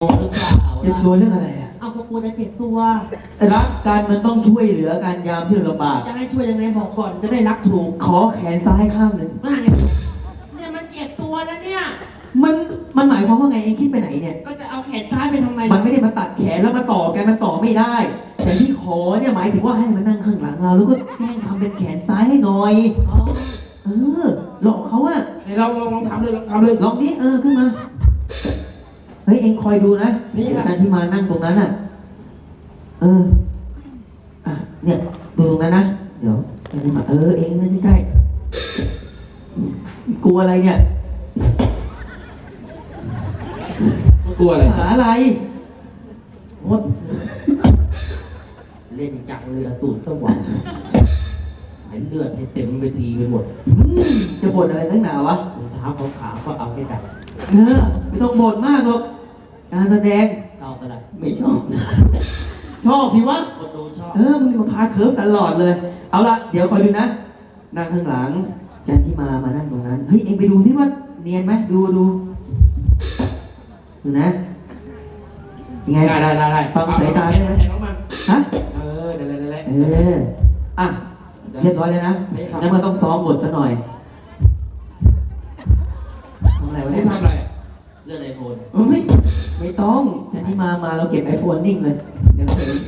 หรือเปล่าเจ็บตัวเรื่องอะไรอะเอาก็กลัวจะเจ็บตัว รักกันมันต้องช่วยเหลือกันยามที่เราลำบาก จะให้ช่วยยังไงบอกก่อนจะได้รักถูกขอแขนซ้ายข้างหนึ่ง มาเนี่ยเนี่ยมันเจ็บตัวแล้วเนี่ย มันมันหมายความว่าไงเองคิดไปไหนเนี่ย ก็จะเอาแขนซ้ายไปทำไมมันไม่ได้มาตัดแขนแล้วมาต่อกันมันต่อไม่ได้ แต่ที่ขอเนี่ยหมายถึงว่าให้มันนั่งข้างหลังเรา แล้วก็แกล้งทำเป็นแขนซ้ายให้หน่อย อ๋อเออหลอกเขาอะไหนลองลองลองทำเลยลองทำเลยลองนี้เออขึ้นมา เฮ้ยเองคอยดูนะนี่ค่ะ การที่มานั่งตรงนั้นอะ เอออะเนี่ย ดูตรงนั้นนะ เดี๋ยวอันนี้มาเออเองนั่นใกล้ๆกลัวอะไรเนี่ย กลัวอะไร หาอะไรมดเล่นจังเลยอะตูดก็หวานเห็นเลือดเนี่ยเต็มเวทีไปหมดอืมจะบ่นอะไรนักหนาวะ รองเท้าขาวๆก็เอาให้ดับเออไม่ต้องบ่นมากหรอก การแสดงเข้าก็ได้ไม่ชอบ ชอบสิวะ คนดูชอบเออ มึงมาพาเคิร์ฟตลอดเลย เอาละเดี๋ยวคอยดูนะ นั่งข้างหลัง จันที่มา มานั่งตรงนั้น เฮ้ย เอ็งไปดูที่ว่าเนียนไหม ดูดู ดูนะ ยังไง ได้ได้ได้ได้ฟังสายตาได้ไหม แขนน้องมาฮะ เออได้ได้ได้ได้ เออ อะ เรียบร้อยแล้วนะไม่ครับ งั้นมันต้องซ้อมบทซะหน่อย มามาเราเก็บไอโฟนนิ่งเลยเดี๋ยวเห็น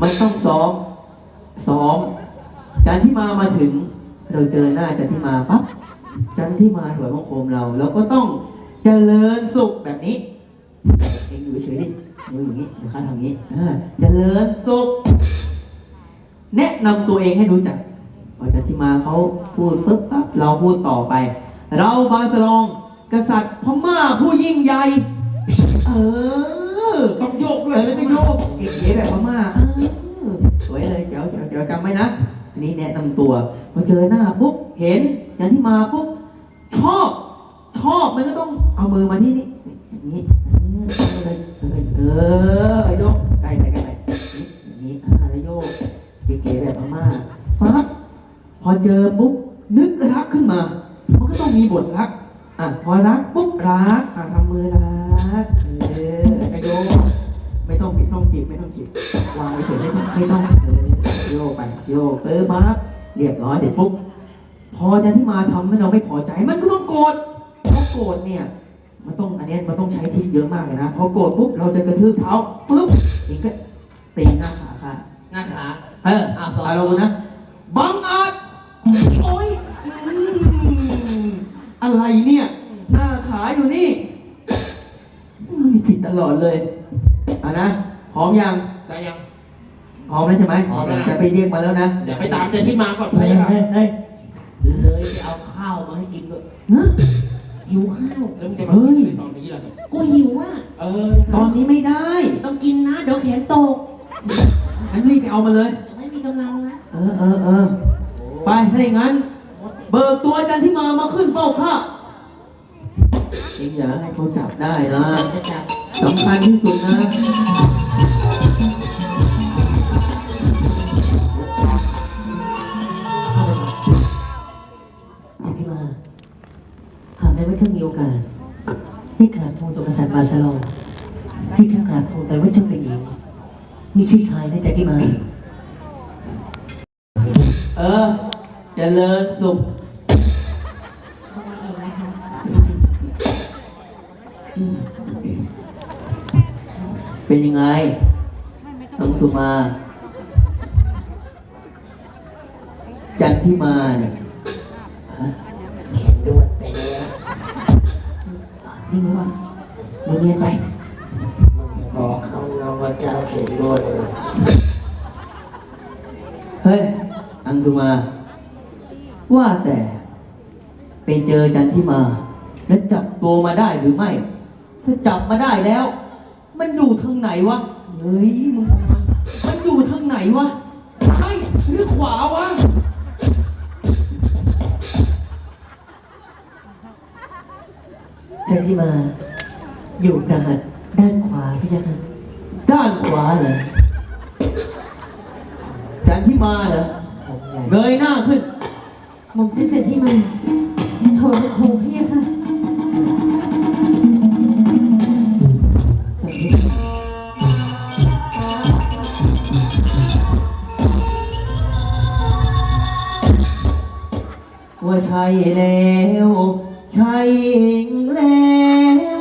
มันต้องซ้อมซ้อมจันที่มามาถึง เราเจอหน้าจันที่มาปั๊บจันที่มาถวายบังคมเราเราก็ต้องเจริญสุขแบบนี้เองอยู่เฉยๆดิมืออย่างนี้เดี๋ยวข้าทำอย่างนี้เจริญสุข แนะนำตัวเองให้รู้จักพอจันทิมาเขาพูดปุ๊บปั๊บเราพูดต่อไป เราบาสลอง กษัตริย์พม่าผู้ยิ่งใหญ่ เออต้องโยกเอด้วยอแล้วก็โยกเก๋ๆแบบพม่าเออสวยเลยเจ๋วเจ๋วเจ๋วจำไว้นะอันนี้แนะนำตัวพอเจอหน้าปุ๊บเห็นจันทิมาปุ๊บชอบชอบมันก็ต้องเอามือมาที่นี่อย่างนี้เออเออไอ้โยกใกล้ไปใกล้ไปอย่างนี้อ่าแล้วโยกเก๋ๆแบบพม่าปั๊บพอเจอปุ๊บนึกรักขึ้นมา มันก็ต้องมีบทรัก อะพอรักปุ๊บรักอะทำมือรักเออไอ้โยกไม่ต้องไม่ต้องจีบไม่ต้องจีบวางไว้เฉยไม่ต้องไม่ต้องเออโยกไปโยกเออปั๊บเรียบร้อยเสร็จปุ๊บพอจะที่มาทำให้เราไม่พอใจมันก็ต้องโกรธเพราะโกรธเนี่ยมันต้องอันเนี้ยมันต้องใช้ทิศเยอะมากเลยนะพอโกรธปุ๊บเราจะกระทืบเท้าปุ๊บเองก็ตีหน้าขาค่ะหน้าขาเอออะสอนเอาลงนะบังอาจ อะไรเนี่ย หน้าขาอยู่นี่มันผิดตลอดเลยอะนะพร้อมยังได้ยัง พร้อมแล้วใช่ไหมพร้อมแล้ว จะไปเรียกมาแล้วนะเดี๋ยวไปตามเจที่มาก่อนเฮ้ไปยค่ะเฮ้ยเฮ้ยเลยไปเอาข้าวมาให้กินด้วยฮะ หิวข้าวแล้วมึงจะมาเฮ้ย ตอนนี้ล่ะกูหิวอะเออตอนนี้ไม่ได้ต้องกินนะ เดี๋ยวแขนตกงั้นรีบไปเอามาเลย เดี๋ยวไม่มีกำลังแล้วเออเออเออไปถ้าอย่างนั้น เบิกตัวอาจารย์ที่มามาขึ้นเป้าข้าเองอย่าให้เขาจับได้นะจะจับสำคัญที่สุดนะจากที่มาหากแม้ว่าเจ้ามีโอกาสได้กราบทูลต่อกษัตริย์บาสลองให้เจ้ากราบทูลไปว่าเจ้าเป็นหญิงมีชื่อชายนะจากที่มา เออเจริญสุข เป็นยังไงน้องสุมา จันที่มาเนี่ยฮะแขนด้วนไปแล้วนิ่งไว้ก่อนเดี๋ยวเนียนไปมึงบอกเขานะว่าเจ้าแขนด้วนเลยเฮ้ย อังสุมา ว่าแต่ ไปเจอจันที่มา แล้วจับตัวมาได้หรือไม่ ถ้าจับมาได้แล้ว มันอยู่ทางไหนวะ เฮ้ยมึง มันอยู่ทางไหนวะ ซ้ายหรือขวาวะจากที่มา อยู่ประหัตด้านขวาพี่ยักษ์ด้านขวาเหรอจันที่มาเหรอ ของใหญ่ เงยหน้าขึ้น หม่อมฉันเจ็ดที่มาถอดเป็นคงพี่ค่ะ ว่าใช่แล้ว ใช่แล้ว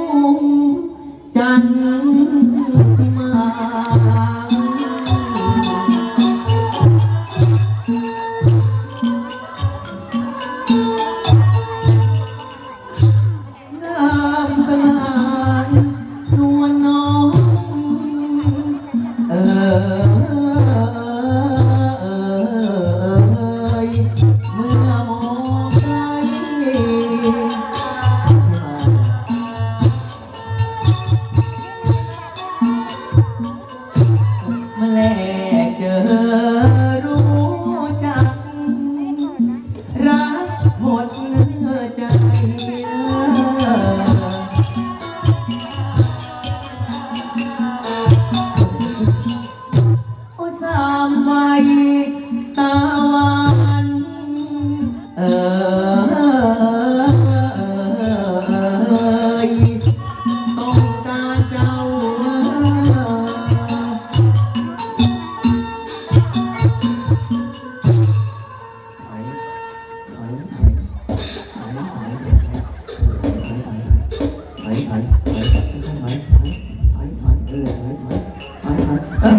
ไม่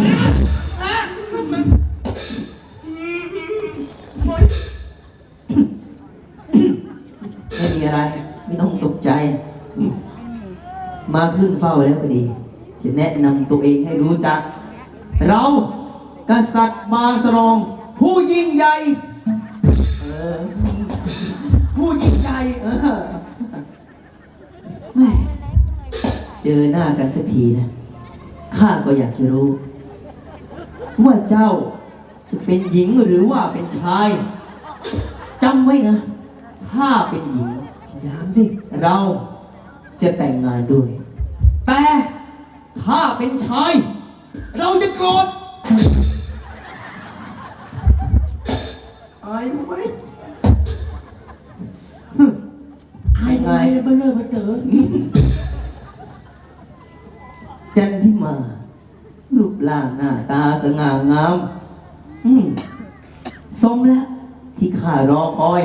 มีอะไร ไม่ต้องตกใจ มาขึ้นเฝ้าแล้วก็ดี จะแนะนำตัวเองให้รู้จัก เรากษัตริย์บาสรอง ผู้ยิ่งใหญ่เออผู้ยิ่งใหญ่เออแม่เจอหน้ากันสักทีนะ ข้าก็อยากจะรู้ ว่าเจ้าจะเป็นหญิงหรือว่าเป็นชายจำไว้นะ ถ้าเป็นหญิงถามสิเราจะแต่งงานด้วย แต่ถ้าเป็นชาย เราจะโกรธอายทำไมไอ้ทำไมเบลเลอร์มาเจอจันทิมา รูปร่างหน้าตาสง่างามอืมสมแล้ว ที่ข้ารอคอย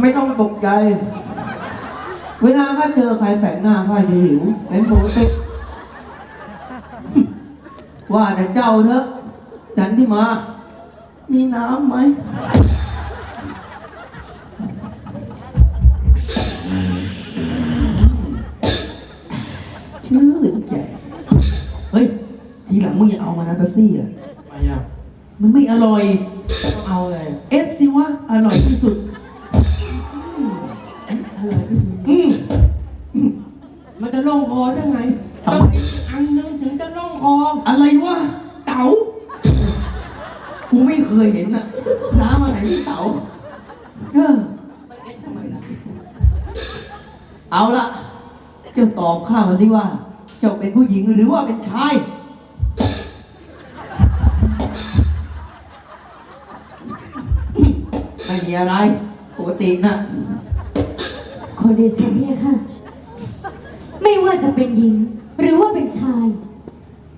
ไม่ต้องตกใจ เวลาข้าเจอใครแปลกหน้าข้าจะหิวเป็นปกติว่าแต่เจ้าเถอะจันทิมา มีน้ำไหม มึงอย่าเอามานะเป๊ปซี่อะไปอะมันไม่อร่อย ต้องเอาอะไรเอสสิวะ อร่อยที่สุด อะไรไม่รู้อืมมันจะล่องคอได้ไงทำไมต้องอีกอันนึงถึงจะล่องคอ อะไรวะ เต๋ากูไม่เคยเห็นน่ะ น้ำอะไรที่เต๋าเออไปเอ็ดทำไมล่ะเอาละเจ้าตอบข้ามาสิว่า เจ้าเป็นผู้หญิงหรือว่าเป็นชาย อะไร ปกติน่ะขอเดชะเนี่ยค่ะ ไม่ว่าจะเป็นหญิงหรือว่าเป็นชาย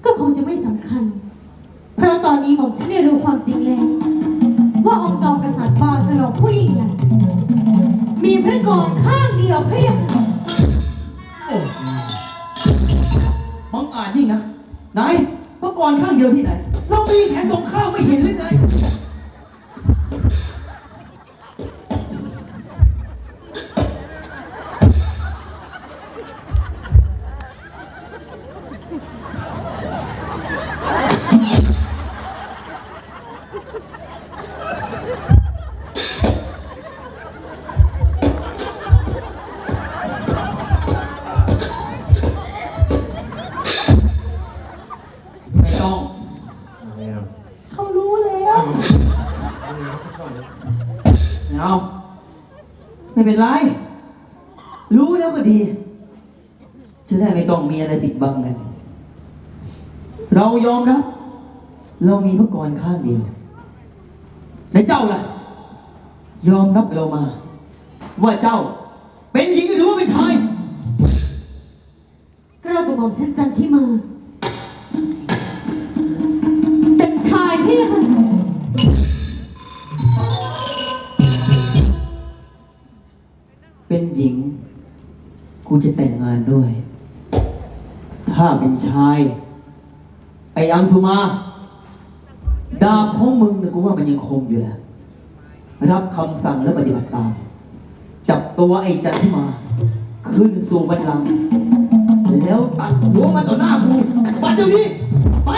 ก็คงจะไม่สำคัญ เพราะตอนนี้หม่อมฉันได้รู้ความจริงแล้ว ว่าองค์จอมกษัตริย์บาสลองผู้ยิ่งใหญ่มีพระกรข้างเดียวเพียงบังอาจยิ่งนะไหนเมื่อก่อนข้างเดียวที่ไหน เรามีแขนสอง ไม่ต้องอะไรอะเขารู้แล้วเอาน้ำสักก่อนเลยเอาไม่เป็นไร รู้แล้วก็ดี จะได้ไม่ต้องมีอะไรปิดบังกัน เรายอมรับเรามีพระกรข้างเดียวแต่เจ้าล่ะ ยอมรับเรามา ว่าเจ้า เป็นหญิงหรือว่าเป็นชาย กระตัวหม่อมฉันจันทิมา กูจะแต่งงานด้วย ถ้าเป็นชาย ไอ้อังสุมา ดาบของมึงเนี่ยกูว่ามันยังคมอยู่แหละรับคำสั่งและปฏิบัติตาม จับตัวไอ้จันทิมา ขึ้นสู่บัลลังก์แล้วตัดหัวมันต่อหน้ากูปัดเดี๋ยวนี้ ไป